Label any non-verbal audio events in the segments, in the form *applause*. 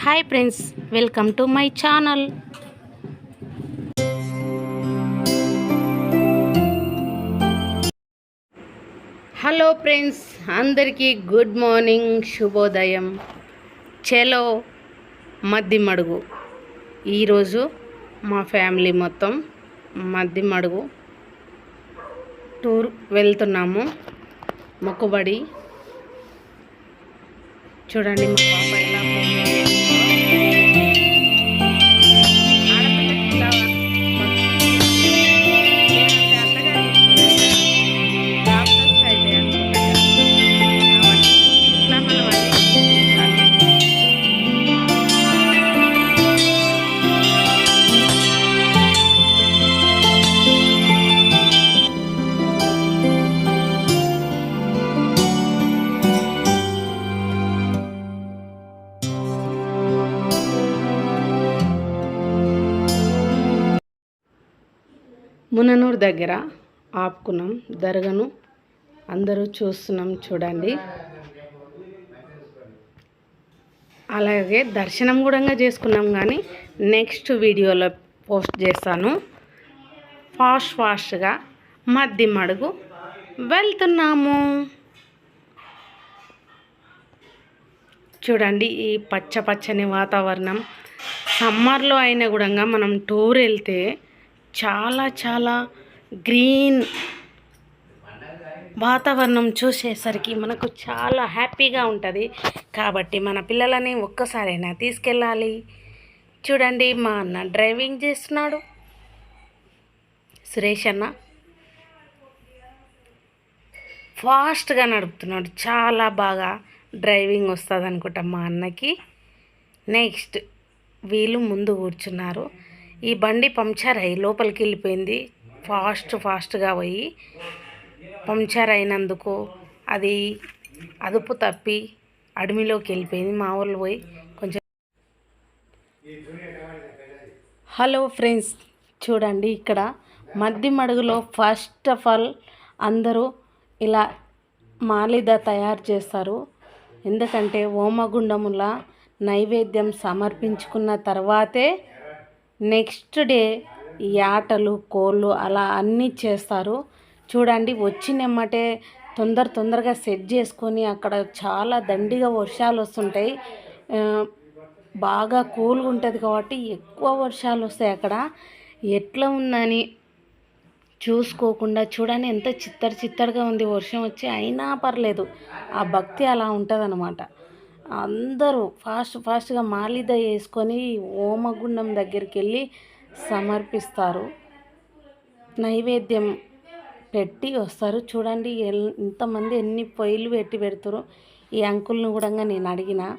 Hi friends welcome to my channel. Hello friends అందరికీ good morning శుభోదయం. చలో మద్దిమడుగు ఈరోజు మా ఫ్యామిలీ మొత్తం మద్దిమడుగు టూర్ వెళ్తున్నాము. మొక్కుబడి. చూడండి మా పాప ఎలా ముననూరు దగ్గర ఆపుకున్నాం. దరగను అందరూ చూస్తున్నాం చూడండి. అలాగే దర్శనం కూడా చేసుకున్నాం కానీ నెక్స్ట్ వీడియోలో పోస్ట్ చేస్తాను. ఫాస్ట్ ఫాస్ట్గా మద్ది మడుగు వెళ్తున్నాము. చూడండి ఈ పచ్చ పచ్చని వాతావరణం. సమ్మర్లో అయినా కూడా మనం టూర్ వెళ్తే చాలా చాలా గ్రీన్ వాతావరణం చూసేసరికి మనకు చాలా హ్యాపీగా ఉంటుంది. కాబట్టి మన పిల్లలని ఒక్కసారైనా తీసుకెళ్ళాలి. చూడండి మా అన్న డ్రైవింగ్ చేస్తున్నాడు. సురేష్ అన్న ఫాస్ట్గా నడుపుతున్నాడు. చాలా బాగా డ్రైవింగ్ వస్తుంది అనుకుంటా మా అన్నకి. నెక్స్ట్ వీళ్ళు ముందు కూర్చున్నారు. ఈ బండి పంక్చర్ అయ్యి లోపలికి వెళ్ళిపోయింది. ఫాస్ట్ ఫాస్ట్గా పోయి పంక్చర్ అయినందుకు అది అదుపు తప్పి అడవిలోకి వెళ్ళిపోయింది. మా ఊళ్ళు పోయి కొంచెం హలో ఫ్రెండ్స్ చూడండి ఇక్కడ మద్ది మడుగులో ఫస్ట్ ఆఫ్ ఆల్ అందరూ ఇలా మాలిద తయారు చేస్తారు. ఎందుకంటే హోమగుండముల నైవేద్యం సమర్పించుకున్న తర్వాతే నెక్స్ట్ డే యాటలు కోళ్ళు అలా అన్నీ చేస్తారు. చూడండి వచ్చినమ్మటే తొందర తొందరగా సెట్ చేసుకొని అక్కడ చాలా దండిగా వర్షాలు వస్తుంటాయి. బాగా కూల్గా ఉంటుంది కాబట్టి ఎక్కువ వర్షాలు వస్తాయి అక్కడ. ఎట్లా ఉందని చూసుకోకుండా చూడండి ఎంత చిత్తడి చిత్తడిగా ఉంది వర్షం వచ్చి. అయినా పర్లేదు ఆ భక్తి అలా ఉంటుంది అందరూ ఫాస్ట్ ఫాస్ట్గా మాలిద వేసుకొని ఓమగుండం దగ్గరికి వెళ్ళి సమర్పిస్తారు. నైవేద్యం పెట్టి వస్తారు. చూడండి ఇంతమంది ఎన్ని పొయ్యిలు పెట్టి పెడతారు. ఈ అంకుల్ని కూడా నేను అడిగిన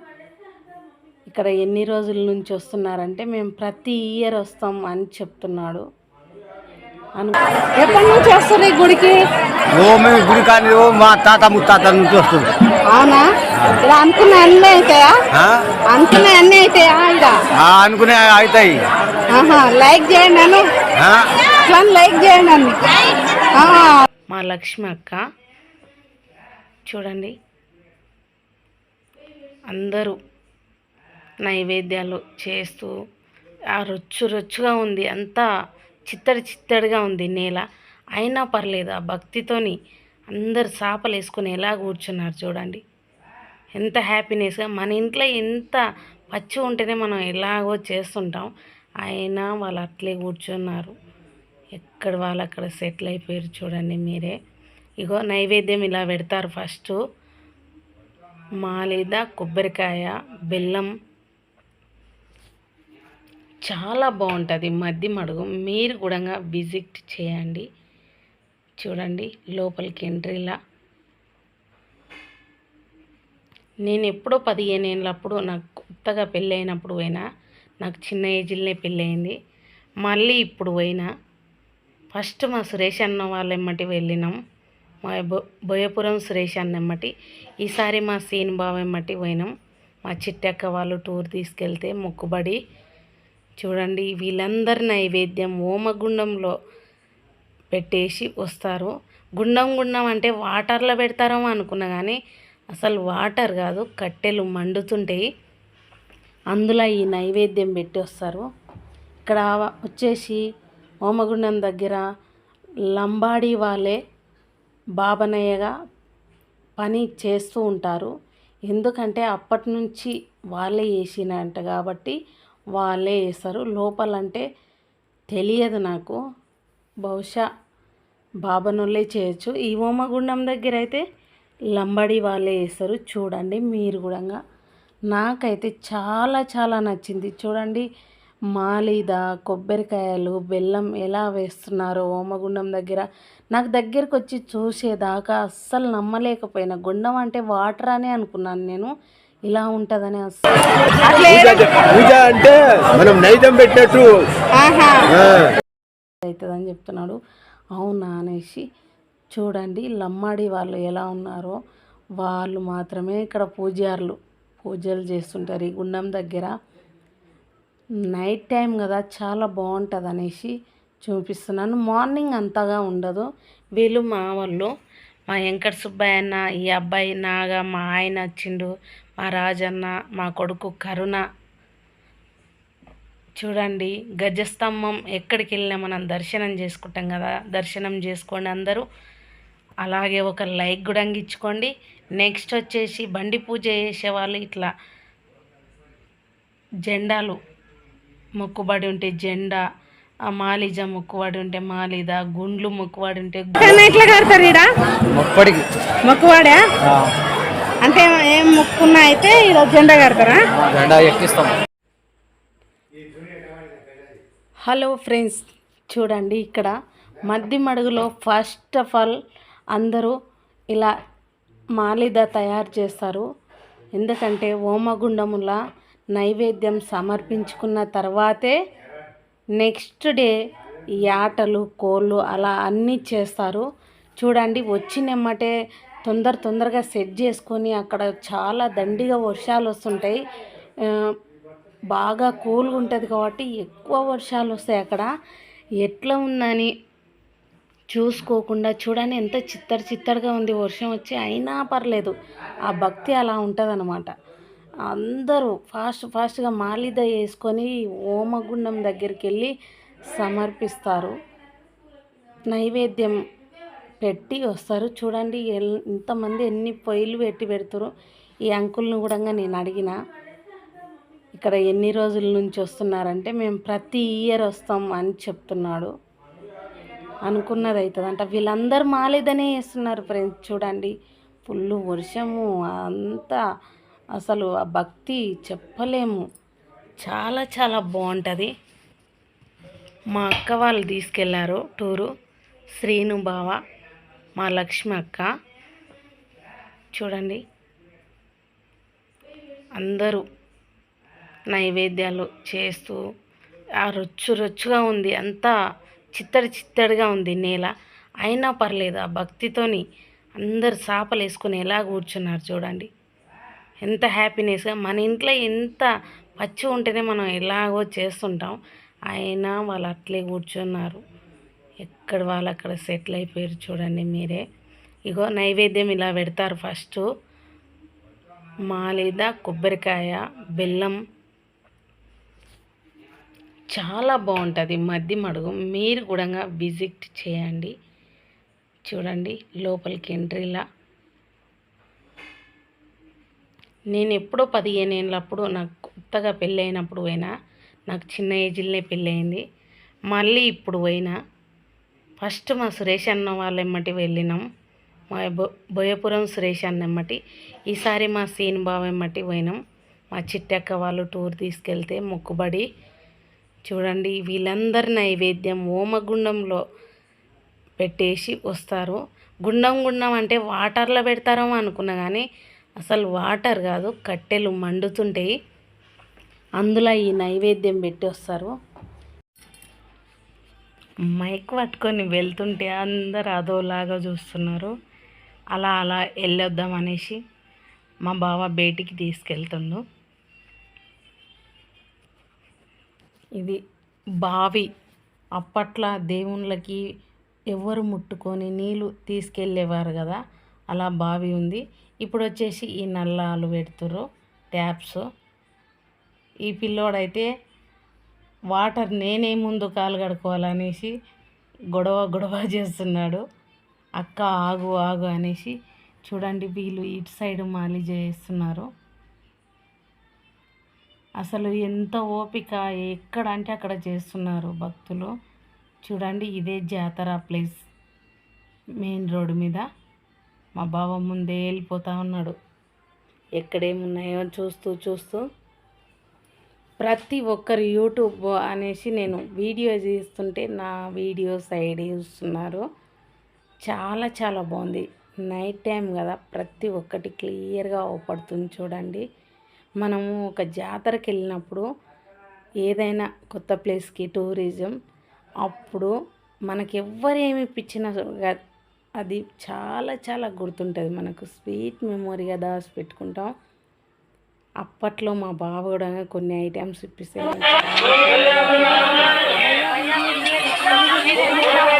ఇక్కడ ఎన్ని రోజుల నుంచి వస్తున్నారంటే మేము ప్రతి ఇయర్ వస్తాం అని చెప్తున్నాడు. ఎప్పటి నుంచి వస్తారు ఈ గుడికి? ఓ మేము గుడి కానీ ఓ మా తాత ముత్తాత నుంచి వస్తుంది. అవునా? ఇలా అనుకున్న అన్నీ అవుతాయా? అనుకున్న అన్నీ అవుతాయా ఇక్కడ ఆ, అనుకునే అవుతాయి లైక్ చేయండి? ఇట్లా లైక్ చేయండి ఆహా. మా లక్ష్మి అక్క చూడండి. అందరూ నైవేద్యాలు చేస్తూ ఆ రొచ్చు రొచ్చుగా ఉంది. అంతా చిత్తడి చిత్తడిగా ఉంది నేల. అయినా పర్లేదు ఆ భక్తితోని అందరు చేపలు వేసుకుని ఎలా కూర్చున్నారు చూడండి. ఎంత హ్యాపీనెస్గా మన ఇంట్లో ఎంత పచ్చి ఉంటేనే మనం ఎలాగో చేస్తుంటాం. అయినా వాళ్ళు అట్లే కూర్చున్నారు. ఎక్కడ వాళ్ళు అక్కడ సెటిల్ అయిపోయారు చూడండి మీరే. ఇగో నైవేద్యం ఇలా పెడతారు ఫస్ట్. మాలిద కొబ్బరికాయ బెల్లం చాలా బాగుంటుంది. మద్ది మడుగు మీరు కూడా విజిట్ చేయండి. చూడండి లోపలికి ఎంట్రీలా. నేను ఎప్పుడో పదిహేను ఏళ్ళప్పుడు నాకు కొత్తగా పెళ్ళి అయినప్పుడు పోయినా నాకు చిన్న ఏజ్లోనే పెళ్ళి అయింది మళ్ళీ ఇప్పుడు పోయినా ఫస్ట్ మా సురేష్ అన్న వాళ్ళ ఎమ్మటి వెళ్ళినాం. మా బోయపురం సురేష్ అన్న ఎమ్మటి. ఈసారి మా సీన్ బావ ఎమ్మటి పోయినాం. మా చిట్టక్క వాళ్ళు టూర్ తీసుకెళ్తే మొక్కుబడి చూడండి వీళ్ళందరి నైవేద్యం ఓమగుండంలో పెట్టేసి వస్తారు. గుండం గుండం అంటే వాటర్లో పెడతారేమో అనుకున్నా కానీ అసలు వాటర్ కాదు కట్టెలు మండుతుంటాయి. అందులో ఈ నైవేద్యం పెట్టి వస్తారు. ఇక్కడ వచ్చేసి హోమగుండం దగ్గర లంబాడి వాళ్ళే బాబనయ్యగా పని చేస్తూ ఉంటారు. ఎందుకంటే అప్పటి నుంచి వాళ్ళే చేసినంట కాబట్టి వాళ్ళే వేస్తారు లోపలంటే తెలియదు నాకు. బహుశా బాబనోళ్ళే చేయొచ్చు. ఈ హోమగుండం దగ్గర అయితే లంబడి వాళ్ళే వేస్తారు చూడండి మీరు కూడా నాకైతే చాలా చాలా నచ్చింది. చూడండి మాలిద కొబ్బరికాయలు బెల్లం ఎలా వేస్తున్నారో ఓమగుండం దగ్గర. నాకు దగ్గరకు వచ్చి చూసేదాకా అస్సలు నమ్మలేకపోయినా. గుండం అంటే వాటర్ అనే అనుకున్నాను నేను. ఇలా ఉంటుందని అస్సలు పూజ అంటే మనం నైతం పెట్టినట్టు. అవుతుందని చెప్తున్నాడు. అవునా అనేసి చూడండి లమ్మాడి వాళ్ళు ఎలా ఉన్నారో. వాళ్ళు మాత్రమే ఇక్కడ పూజారులు. పూజలు చేస్తుంటారు ఈ గుండం దగ్గర. నైట్ టైం కదా చాలా బాగుంటుంది అనేసి చూపిస్తున్నాను. మార్నింగ్ అంతగా ఉండదు. వీళ్ళు మా వాళ్ళు. మా వెంకట సుబ్బయ్య అన్న ఈ అబ్బాయి నాగా మా ఆయన వచ్చిండు. మా రాజన్న మా కొడుకు కరుణ. చూడండి గజస్తంభం ఎక్కడికి వెళ్ళినా మనం దర్శనం చేసుకుంటాం కదా. దర్శనం చేసుకోండి అందరూ. అలాగే ఒక లైక్ కూడా ఇచ్చుకోండి నెక్స్ట్ వచ్చేసి బండి పూజ చేసే వాళ్ళు ఇట్లా జెండాలు మొక్కుబడి ఉంటే జెండా ఆ మాలిజ మొక్కుబడి ఉంటే మాలిద గుండ్లు మొక్కుబడి ఉంటే ఎట్లా కడతారు ఈడ? మొప్పడికి మొక్కువాడా అంటే ఏం మొక్కున్నా అయితే ఈరోజు జెండా కడతారా? జెండా ఎక్కిస్తాం. హలో ఫ్రెండ్స్ చూడండి ఇక్కడ మద్ది మడుగులో ఫస్ట్ ఆఫ్ ఆల్ అందరూ ఇలా మాలిద తయారు చేస్తారు. ఎందుకంటే హోమగుండముల నైవేద్యం సమర్పించుకున్న తర్వాతే నెక్స్ట్ డే ఈ ఆటలు కోళ్ళు అలా అన్నీ చేస్తారు. చూడండి వచ్చినమ్మటే తొందర తొందరగా సెట్ చేసుకొని అక్కడ చాలా దండిగా వర్షాలు వస్తుంటాయి. బాగా కూల్గా ఉంటుంది కాబట్టి ఎక్కువ వర్షాలు వస్తాయి అక్కడ. ఎట్లా ఉందని చూసుకోకుండా చూడండి ఎంత చిత్తడి చిత్తడిగా ఉంది వర్షం వచ్చి అయినా పర్లేదు. ఆ భక్తి అలా ఉంటుంది అందరూ ఫాస్ట్ ఫాస్ట్గా మాలిద వేసుకొని ఓమగుండం దగ్గరికి వెళ్ళి సమర్పిస్తారు. నైవేద్యం పెట్టి వస్తారు. చూడండి ఎంతమంది ఇంతమంది ఎన్ని పొయ్యిలు పెట్టి పెడతారు ఈ అంకుల్ని కూడా నేను అడిగిన ఇక్కడ ఎన్ని రోజుల నుంచి వస్తున్నారంటే మేము ప్రతి ఇయర్ వస్తాం అని చెప్తున్నాడు. అనుకున్నది అవుతుంది అంట వీళ్ళందరూ మాలేదనే వేస్తున్నారు ఫ్రెండ్స్ చూడండి. ఫుల్ వర్షము అంతా అసలు ఆ భక్తి చెప్పలేము. చాలా చాలా బాగుంటుంది. మా అక్క వాళ్ళు తీసుకెళ్ళారు టూరు. శ్రీను బావ. మా లక్ష్మి అక్క. చూడండి. అందరూ నైవేద్యాలు చేస్తూ ఆ రొచ్చు రొచ్చుగా ఉంది. అంతా చిత్తడి చిత్తడిగా ఉంది నేల. అయినా పర్లేదు ఆ భక్తితోని అందరు సాపలు వేసుకుని ఎలా కూర్చున్నారు చూడండి. ఎంత హ్యాపీనెస్గా మన ఇంట్లో ఎంత పచ్చి ఉంటేనే మనం ఎలాగో చేస్తుంటాం. అయినా వాళ్ళు అట్లే కూర్చున్నారు. ఎక్కడ వాళ్ళు అక్కడ సెటిల్ అయిపోయారు చూడండి మీరే. ఇగో నైవేద్యం ఇలా పెడతారు ఫస్ట్. మాలేద కొబ్బరికాయ బెల్లం. చాలా బాగుంటుంది మధ్య మడుగు. మీరు కూడా విజిట్ చేయండి. చూడండి లోపలికి ఎంట్రీలా నేను ఎప్పుడో పదిహేను ఏళ్ళప్పుడు నాకు కొత్తగా పెళ్ళైనప్పుడు పోయినా నాకు చిన్న ఏజ్లోనే పెళ్ళయింది. మళ్ళీ ఇప్పుడు పోయినా ఫస్ట్ మా సురేష్ అన్న వాళ్ళ ఎమ్మటి వెళ్ళినాం. మా బో బోయపురం సురేష్ అన్న ఎమ్మటి. ఈసారి మా సీన్ బావ ఎమ్మటి పోయినాం. మా చిట్టక్క వాళ్ళు టూర్ తీసుకెళ్తే మొక్కుబడి. చూడండి వీళ్ళందరి నైవేద్యం ఓమగుండంలో పెట్టేసి వస్తారు. గుండం గుండం అంటే వాటర్లో పెడతారేమో అనుకున్నా కానీ అసలు వాటర్ కాదు కట్టెలు మండుతుంటాయి. అందులో ఈ నైవేద్యం పెట్టి వస్తారు. మైక్ పట్టుకొని వెళ్తుంటే అందరు అదోలాగా చూస్తున్నారు. అలా అలా వెళ్ళొద్దాం అనేసి మా బావ బయటికి తీసుకెళ్తుండు. ఇది బావి. అప్పట్లో దేవుళ్ళకి ఎవరు ముట్టుకొని నీళ్ళు తీసుకెళ్ళేవారు కదా అలా బావి ఉంది. ఇప్పుడు వచ్చేసి ఈ నల్లాలు పెడుతుర్రు ట్యాప్స్. ఈ పిల్లోడైతే వాటర్ నేనే ముందు కాలు కడుక్కోవాలనేసి గొడవ గొడవ చేస్తున్నాడు. అక్క ఆగు ఆగు అనేసి చూడండి వీళ్ళు ఇటు సైడ్ మాలి చేస్తున్నారు. అసలు ఎంత ఓపిక ఎక్కడ అంటే అక్కడ చేస్తున్నారు భక్తులు. చూడండి ఇదే జాతర ప్లేస్ మెయిన్ రోడ్డు మీద. మా బావ ముందే వెళ్ళిపోతూ ఉన్నాడు. ఎక్కడేమున్నాయో చూస్తూ చూస్తూ ప్రతి ఒక్కరు యూట్యూబ్ అనేసి నేను వీడియో తీస్తుంటే నా వీడియో సైడ్ చూస్తున్నారు. చాలా చాలా బాగుంది. నైట్ టైం కదా ప్రతి ఒక్కటి క్లియర్గా అవపడుతుంది చూడండి. మనము ఒక జాతరకి వెళ్ళినప్పుడు ఏదైనా కొత్త ప్లేస్కి టూరిజం అప్పుడు మనకి ఎవరేమి ఇప్పించినా అది చాలా చాలా గుర్తుంటుంది. మనకు స్వీట్ మెమొరీగా దాచి పెట్టుకుంటాం. అప్పట్లో మా బావ కూడా కొన్ని ఐటమ్స్ ఇప్పిస్తే *laughs*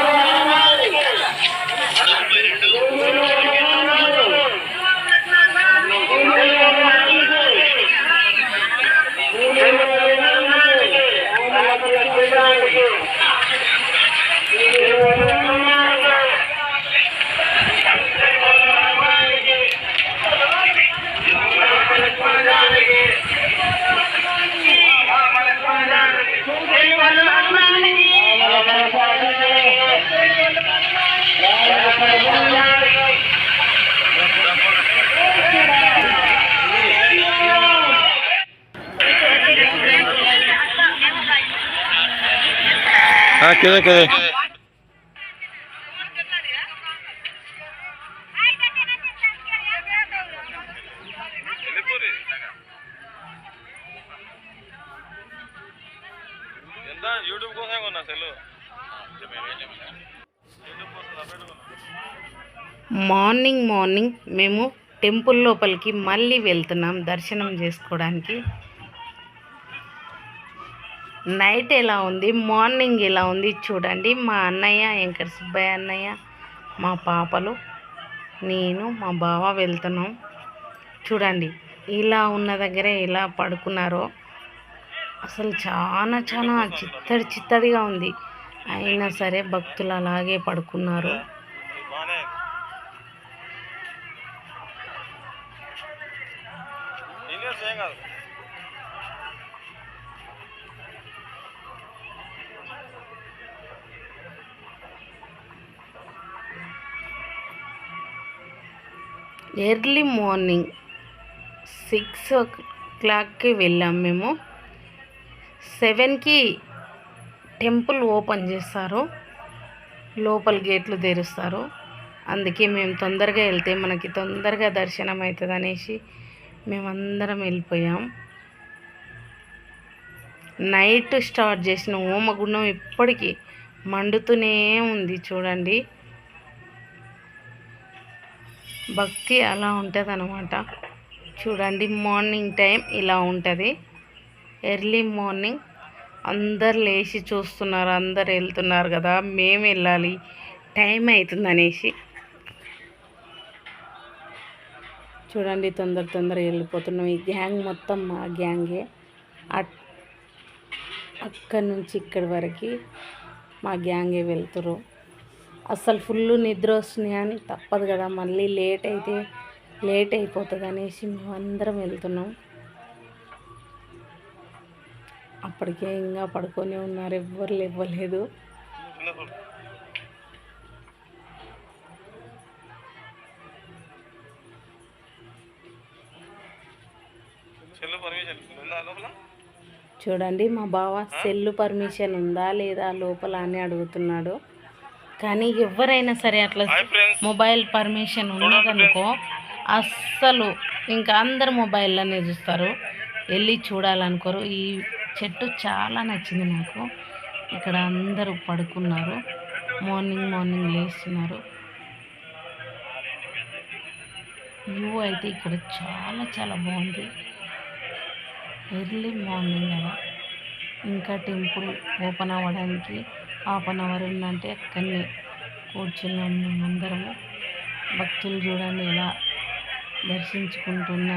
కింద కింద మార్నింగ్ మార్నింగ్ మేము టెంపుల్ లోపలికి మళ్ళీ వెళ్తున్నాం దర్శనం చేసుకోవడానికి. నైట్ ఎలా ఉంది? మార్నింగ్ ఎలా ఉంది? చూడండి. మా అన్నయ్య వెంకట సుబ్బయ్య అన్నయ్య మా పాపలు నేను మా బావ వెళ్తున్నాం. చూడండి. ఇలా ఉన్న దగ్గరే ఎలా పడుకున్నారో. అసలు చాలా చాలా చిత్తడి చిత్తడిగా ఉంది. అయినా సరే భక్తులు అలాగే పడుకున్నారు. ఏం కాదు. ఎర్లీ మార్నింగ్ సిక్స్ ఓ క్లాక్కి వెళ్ళాం మేము. సెవెన్కి టెంపుల్ ఓపెన్ చేస్తారు. లోపల గేట్లు తెరుస్తారు. అందుకే మేము తొందరగా వెళ్తే మనకి తొందరగా దర్శనం అవుతుంది అనేసి మేమందరం వెళ్ళిపోయాం. నైట్ స్టార్ట్ చేసిన హోమగుండం ఇప్పటికీ మండుతూనే ఉంది చూడండి. భక్తి అలా ఉంటుంది అనమాట చూడండి మార్నింగ్ టైం ఇలా ఉంటుంది. ఎర్లీ మార్నింగ్ అందరు లేచి చూస్తున్నారు అందరు వెళ్తున్నారు కదా మేము వెళ్ళాలి టైం అవుతుంది అనేసి చూడండి తొందర తొందర వెళ్ళిపోతున్నాం. ఈ గ్యాంగ్ మొత్తం మా గ్యాంగే. అట్ అక్కడి నుంచి ఇక్కడి వరకు మా గ్యాంగే వెళ్తురు అసలు ఫుల్ నిద్ర వస్తుంది కానీ తప్పదు కదా మళ్ళీ లేట్ అయితే లేట్ అయిపోతుంది అనేసి మేము అందరం వెళ్తున్నాం. అప్పటికే ఇంకా పడుకొని ఉన్నారు ఎవ్వరు ఇవ్వలేదు చూడండి మా బావ సెల్లు పర్మిషన్ ఉందా లేదా లోపల అని అడుగుతున్నాడు. కానీ ఎవరైనా సరే అట్లా మొబైల్ పర్మిషన్ ఉన్నదనుకో అస్సలు ఇంకా అందరు మొబైల్లోనే చూస్తారు. వెళ్ళి చూడాలనుకోరు. ఈ చెట్టు చాలా నచ్చింది నాకు. ఇక్కడ అందరూ పడుకున్నారు. Morning morning లేస్తున్నారు. వ్యూ అయితే ఇక్కడ చాలా చాలా బాగుంది. ఎర్లీ మార్నింగ్ కదా. ఇంకా టెంపుల్ ఓపెన్ అవ్వడానికి హాఫ్ అన్ అవర్ ఉందంటే అక్కడనే కూర్చున్నాం మేమందరము భక్తులు చూడండి ఎలా దర్శించుకుంటున్నారు.